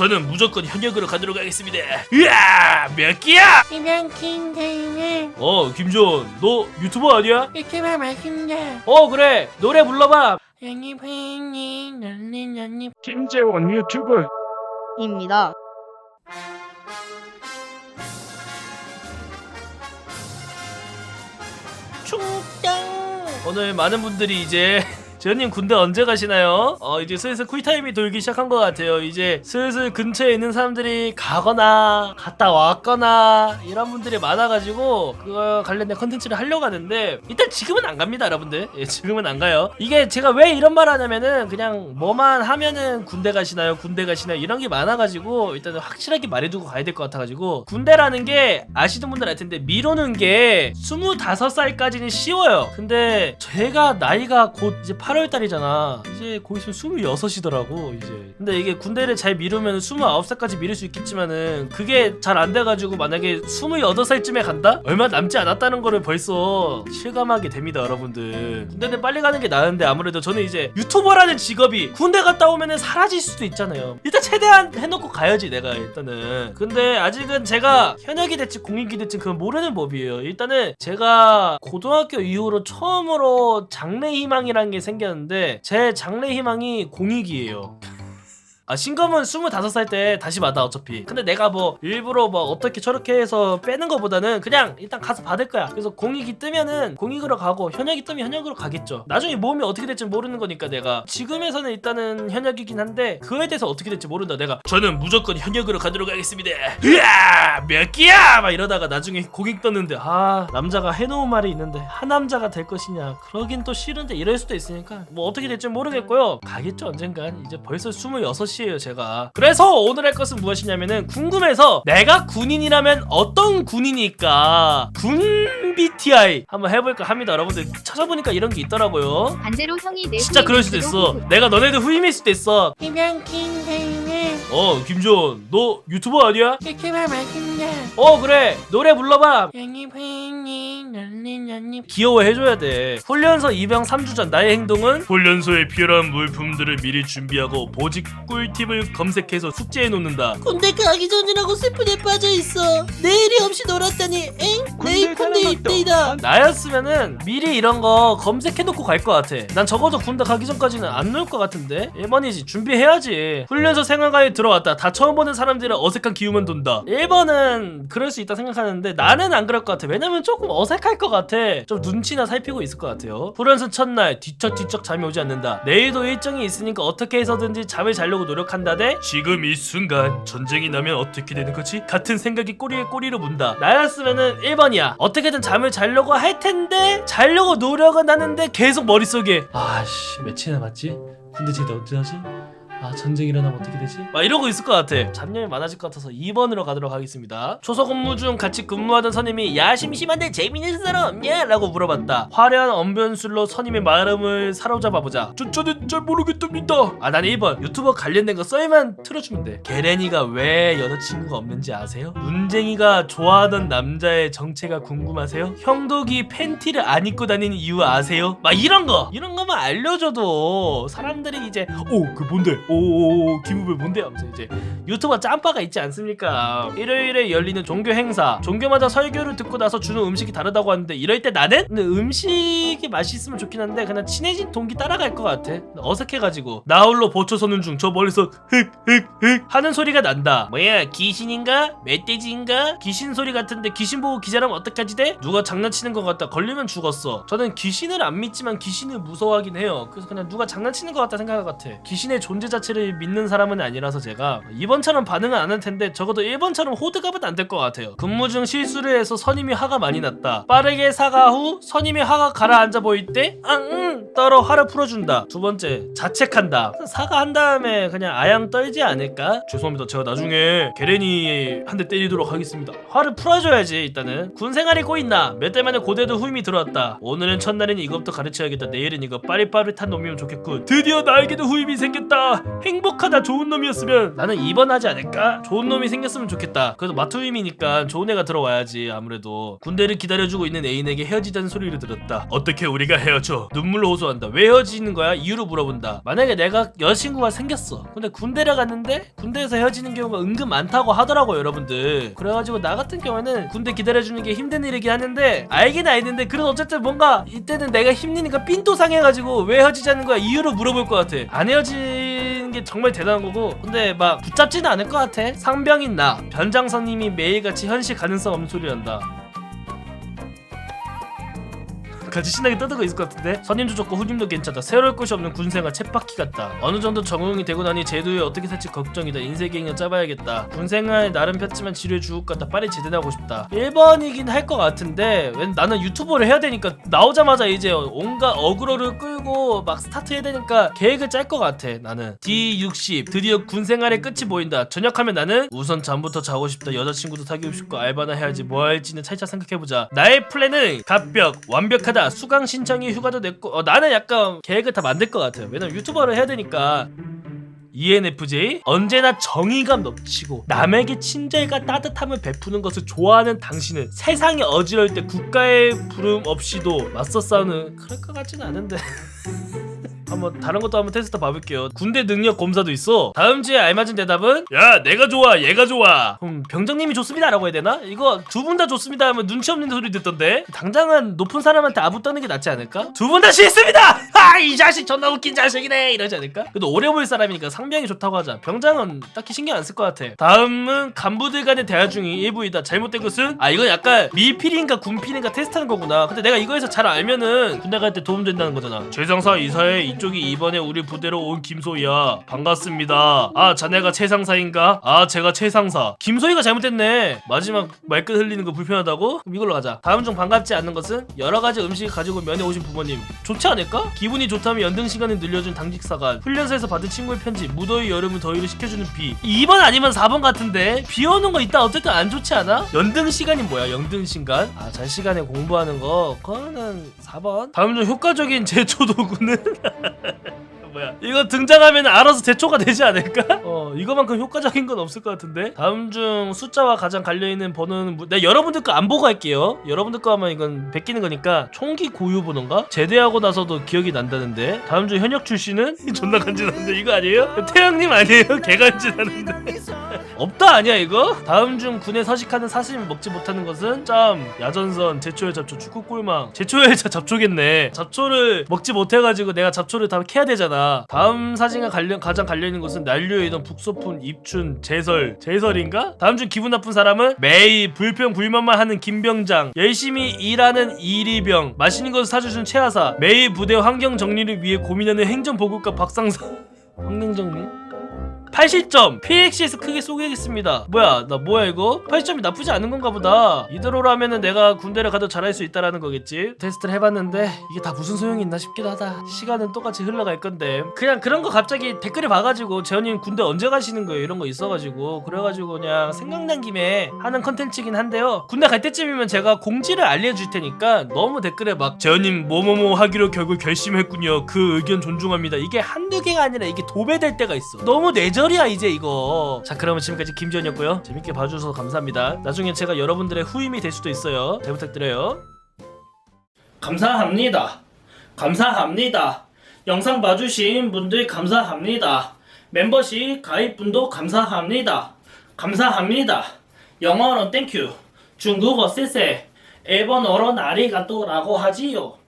저는 무조건 현역으로 가도록 하겠습니다. 으아 몇 끼야? 이런 김대인은 어 김지원 너 유튜버 아니야? 유튜버 맞습니다. 어 그래 노래 불러봐. 회님 김재원 유튜브 입니다. 충당 오늘 많은 분들이 이제 재현님 군대 언제 가시나요? 어 이제 슬슬 쿨타임이 돌기 시작한 것 같아요. 이제 슬슬 근처에 있는 사람들이 가거나 갔다 왔거나 이런 분들이 많아가지고 그거 관련된 컨텐츠를 하려고 하는데 일단 지금은 안 갑니다, 여러분들. 예, 지금은 안 가요. 이게 제가 왜 이런 말 하냐면은 그냥 뭐만 하면은 군대 가시나요, 군대 가시나요 이런 게 많아가지고 일단은 확실하게 말해두고 가야 될 것 같아가지고 군대라는 게 아시는 분들 알 텐데 미루는 게 25살까지는 쉬워요. 근데 제가 나이가 곧 이제 8월 달이잖아. 이제 곧 있으면 26이더라고, 이제. 근데 이게 군대를 잘 미루면 29살까지 미룰 수 있겠지만은 그게 잘 안 돼가지고 만약에 28살쯤에 간다? 얼마 남지 않았다는 거를 벌써 실감하게 됩니다, 여러분들. 군대는 빨리 가는 게 나은데 아무래도 저는 이제 유튜버라는 직업이 군대 갔다 오면은 사라질 수도 있잖아요. 일단 최대한 해놓고 가야지, 내가 일단은. 근데 아직은 제가 현역이 됐지 공익이 됐지 그건 모르는 법이에요. 일단은 제가 고등학교 이후로 처음으로 장래 희망이라는 게 생 겼는데 제 장래 희망이 공익이에요. 아 신검은 25살 때 다시 받아 어차피. 근데 내가 뭐 일부러 뭐 어떻게 저렇게 해서 빼는 거보다는 그냥 일단 가서 받을 거야. 그래서 공익이 뜨면은 공익으로 가고 현역이 뜨면 현역으로 가겠죠. 나중에 모험이 어떻게 될지 모르는 거니까 내가. 지금에서는 일단은 현역이긴 한데 그거에 대해서 어떻게 될지 모른다. 내가 저는 무조건 현역으로 가도록 하겠습니다. 으아! 몇 끼야? 막 이러다가 나중에 공익 떴는데 아 남자가 해놓은 말이 있는데 한 남자가 될 것이냐. 그러긴 또 싫은데 이럴 수도 있으니까 뭐 어떻게 될지 모르겠고요. 가겠죠 언젠간. 이제 벌써 26 이에요 제가. 그래서 오늘 할 것은 무엇이냐면은 궁금해서 내가 군인이라면 어떤 군인일까? 군 BTI 한번 해볼까 합니다. 여러분들 찾아보니까 이런 게 있더라고요. 반대로 형이 내 진짜 그럴 수도 있어. 내가 너네들 후임일 수도 있어. 이런 김대인은 어 김지원 너 유튜버 아니야? 유튜버 맞습니다. 어 그래 노래 불러봐 연잎 회님 연잎 연잎 귀여워해줘야 돼. 훈련소 입영 3주 전 나의 행동은 훈련소에 필요한 물품들을 미리 준비하고 보직 꿀팁을 검색해서 숙제해 놓는다. 군대 가기 전이라고 슬픈에 빠져 있어. 내일이 없이 놀았다니. 엥? 내일 군대 입대이다. 나였으면은 미리 이런 거 검색해 놓고 갈 것 같아. 난 적어도 군대 가기 전까지는 안 놀 것 같은데. 1번이지 준비해야지. 훈련소 생활과에 들어왔다. 다 처음 보는 사람들은 어색한 기운만 돈다. 1번은 그럴 수 있다 생각하는데 나는 안 그럴 것 같아. 왜냐면 조금 어색할 것 같아. 좀 눈치나 살피고 있을 것 같아요. 훈련소 첫날 뒤척뒤척 잠이 오지 않는다. 내일도 일정이 있으니까 어떻게 해서든지 잠을 자려고 노력한다 대. 지금 이 순간 전쟁이 나면 어떻게 되는 거지? 같은 생각이 꼬리에 꼬리로 문다. 나였으면은 1번이야. 어떻게든 잠을 자려고 할 텐데 자려고 노력은 하는데 계속 머릿속에 아씨 며칠 남았지? 군대 제대 언제 하지? 아 전쟁 일어나면 어떻게 되지? 막 이러고 있을 것 같아 잡념이 많아질 것 같아서 2번으로 가도록 하겠습니다 초소 근무 중 같이 근무하던 선임이 야 심심한데 재밌는 사람 없냐? 라고 물어봤다 화려한 언변술로 선임의 마음을 사로잡아보자 저, 저는 잘 모르겠답니다 아 나는 1번 유튜버 관련된 거 썰만 틀어주면 돼 게렌이가 왜 여자친구가 없는지 아세요? 문쟁이가 좋아하던 남자의 정체가 궁금하세요? 형독이 팬티를 안 입고 다니는 이유 아세요? 막 이런 거 이런 거만 알려줘도 사람들이 이제 오 그 뭔데 오오오 김우배 뭔데 하면서 이제 유튜버 짬바가 있지 않습니까? 일요일에 열리는 종교 행사. 종교마다 설교를 듣고 나서 주는 음식이 다르다고 하는데 이럴 때 나는? 음식이 맛있으면 좋긴 한데 그냥 친해진 동기 따라갈 것 같아. 어색해가지고. 나 홀로 보초 서는 중 저 멀리서 흑흑흑 하는 소리가 난다. 뭐야 귀신인가? 멧돼지인가? 귀신 소리 같은데 귀신 보고 기절하면 어떡하지 돼? 누가 장난치는 것 같다. 걸리면 죽었어. 저는 귀신을 안 믿지만 귀신을 무서워하긴 해요. 그래서 그냥 누가 장난치는 것 같다 생각 같아. 귀신의 존재 자 체를 믿는 사람은 아니라서 제가 2번처럼 반응은 안 할 텐데 적어도 1번처럼 호드갑은 안 될 것 같아요. 근무 중 실수를 해서 선임이 화가 많이 났다. 빠르게 사과 후 선임이 화가 가라앉아 보일 때 앙응 떨어 화를 풀어준다. 두 번째 자책한다. 사과한 다음에 그냥 아양 떨지 않을까? 죄송합니다. 제가 나중에 게렌이 한대 때리도록 하겠습니다. 화를 풀어줘야지 일단은. 군 생활이 꼬인다 몇 달 만에 고대도 후임이 들어왔다. 오늘은 첫날이니 이것부터 가르쳐야겠다. 내일은 이거 빠릿빠릿한 놈이면 좋겠군. 드디어 나에게도 후임이 생겼다 행복하다 좋은 놈이었으면 나는 2번 하지 않을까? 좋은 놈이 생겼으면 좋겠다. 그래도 마투임이니까 좋은 애가 들어와야지 아무래도. 군대를 기다려주고 있는 애인에게 헤어지자는 소리를 들었다. 어떻게 우리가 헤어져? 눈물로 호소한다. 왜 헤어지는 거야? 이유를 물어본다. 만약에 내가 여자친구가 생겼어. 근데 군대를 갔는데 군대에서 헤어지는 경우가 은근 많다고 하더라고 여러분들. 그래가지고 나 같은 경우에는 군대 기다려주는 게 힘든 일이긴 하는데 알긴 알는데 그래도 어쨌든 뭔가 이때는 내가 힘드니까 삔또 상해가지고 왜 헤어지자는 거야 이유를 물어볼 것 같아. 안 헤어지 는 게 정말 대단한 거고 근데 막 붙잡지는 않을 것 같아. 상병인 나 변장선님이 매일같이 현실 가능성 없는 소리 한다. 같이 신나게 떠들고 있을 것 같은데? 선임도 좋고 후임도 괜찮다. 새로울 것이 없는 군생활 쳇바퀴 같다. 어느 정도 적응이 되고 나니 제도에 어떻게 살지 걱정이다. 인생 계획을 짜봐야겠다. 군생활 나름 폈지만 지루해 죽을 것 같다. 빨리 제대하고 싶다. 1번이긴 할 것 같은데 왜 나는 유튜버를 해야 되니까 나오자마자 이제 온갖 어그로를 끌고 막 스타트 해야 되니까 계획을 짤 것 같아 나는. D60 드디어 군생활의 끝이 보인다. 전역하면 나는 우선 잠부터 자고 싶다. 여자친구도 사귀고 싶고 알바나 해야지. 뭐 할지는 차차 생각해보자. 나의 플랜은 갑벽 완벽하다 수강 신청이 휴가도 냈고 어, 나는 약간 계획을 다 만들 것 같아요. 왜냐면 유튜버를 해야 되니까. ENFJ 언제나 정의감 넘치고 남에게 친절과 따뜻함을 베푸는 것을 좋아하는 당신은 세상이 어지러울 때 국가의 부름 없이도 맞서 싸우는 그럴 것 같지는 않은데 한번 다른 것도 한번 테스트 봐볼게요. 군대 능력 검사도 있어. 다음 주에 알맞은 대답은 야 내가 좋아 얘가 좋아. 그럼 병장님이 좋습니다라고 해야 되나? 이거 두 분 다 좋습니다 하면 눈치 없는 소리 듣던데. 당장은 높은 사람한테 아부 떠는 게 낫지 않을까? 두 분 다 싫습니다. 아이 자식 존나 웃긴 자식이네 이러지 않을까? 그래도 오래 보일 사람이니까 상병이 좋다고 하자. 병장은 딱히 신경 안 쓸 것 같아. 다음은 간부들 간의 대화 중이 일부이다. 잘못된 것은 아 이건 약간 미필인가 군필인가 테스트하는 거구나. 근데 내가 이거에서 잘 알면은 군대 갈 때 도움 된다는 거잖아. 최상사 이사회 이쪽이 이번에 우리 부대로 온 김소희야. 반갑습니다. 아 자네가 최상사인가? 아 제가 최상사. 김소희가 잘못됐네. 마지막 말끝 흘리는 거 불편하다고? 그럼 이걸로 가자. 다음 중 반갑지 않는 것은 여러 가지 음식을 가지고 면회 오신 부모님. 좋지 않을까? 기분이 좋다면 연등 시간을 늘려준 당직사관. 훈련소에서 받은 친구의 편지. 무더위 여름은 더위를 식혀주는 비. 2번 아니면 4번 같은데 비 오는 거 있다 어쨌든 안 좋지 않아? 연등 시간이 뭐야? 연등 시간? 아 잘 시간에 공부하는 거 그거는 4번. 다음 중 효과적인 제초 도구는 뭐야 이거 등장하면 알아서 제초가 되지 않을까? 어 이거만큼 효과적인 건 없을 것 같은데 다음 중 숫자와 가장 갈려있는 번호는 뭐... 내 여러분들 거 안 보고 할게요 여러분들 거 하면 이건 베끼는 거니까 총기 고유 번호인가? 제대하고 나서도 기억이 난다는데 다음 중 현역 출신은? 존나 간지나는데 이거 아니에요? 태양님 아니에요? 개 간지나는데 없다 아니야 이거? 다음 중 군에 서식하는 사심 먹지 못하는 것은 짬 야전선 제초열 잡초 축구 꿀망 제초열 자 잡초겠네 잡초를 먹지 못해가지고 내가 잡초를 다 캐야 되잖아 다음 사진과 관련 가장 관련 있는 것은 난류에 있던 북소푼 입춘 제설 제설인가? 다음 중 기분 나쁜 사람은 매일 불평 불만만 하는 김병장 열심히 일하는 이리병 맛있는 것을 사주준 최하사 매일 부대 환경 정리를 위해 고민하는 행정보고과 박상사 환경 정리? 80점! PX에서 크게 쏘겠습니다. 뭐야, 나 뭐야 이거? 80점이 나쁘지 않은 건가 보다. 이대로라면은 내가 군대를 가도 잘할 수 있다라는 거겠지? 테스트를 해봤는데 이게 다 무슨 소용이 있나 싶기도 하다. 시간은 똑같이 흘러갈 건데. 그냥 그런 거 갑자기 댓글에 봐가지고 재현님 군대 언제 가시는 거예요? 이런 거 있어가지고 그래가지고 그냥 생각난 김에 하는 컨텐츠긴 한데요. 군대 갈 때쯤이면 제가 공지를 알려줄 테니까 너무 댓글에 막 재현님 뭐뭐뭐 하기로 결국 결심했군요. 그 의견 존중합니다. 이게 한두 개가 아니라 이게 도배될 때가 있어. 너무 뇌절이야 이제 이거. 자 그러면 지금까지 김지현이었고요. 재밌게 봐주셔서 감사합니다. 나중에 제가 여러분들의 후임이 될 수도 있어요. 잘 부탁드려요. 감사합니다. 감사합니다. 영상 봐주신 분들 감사합니다. 멤버십 가입분도 감사합니다. 감사합니다. 영어로 땡큐. 중국어 쎄쎄. 일본어로 나리가또라고 하지요.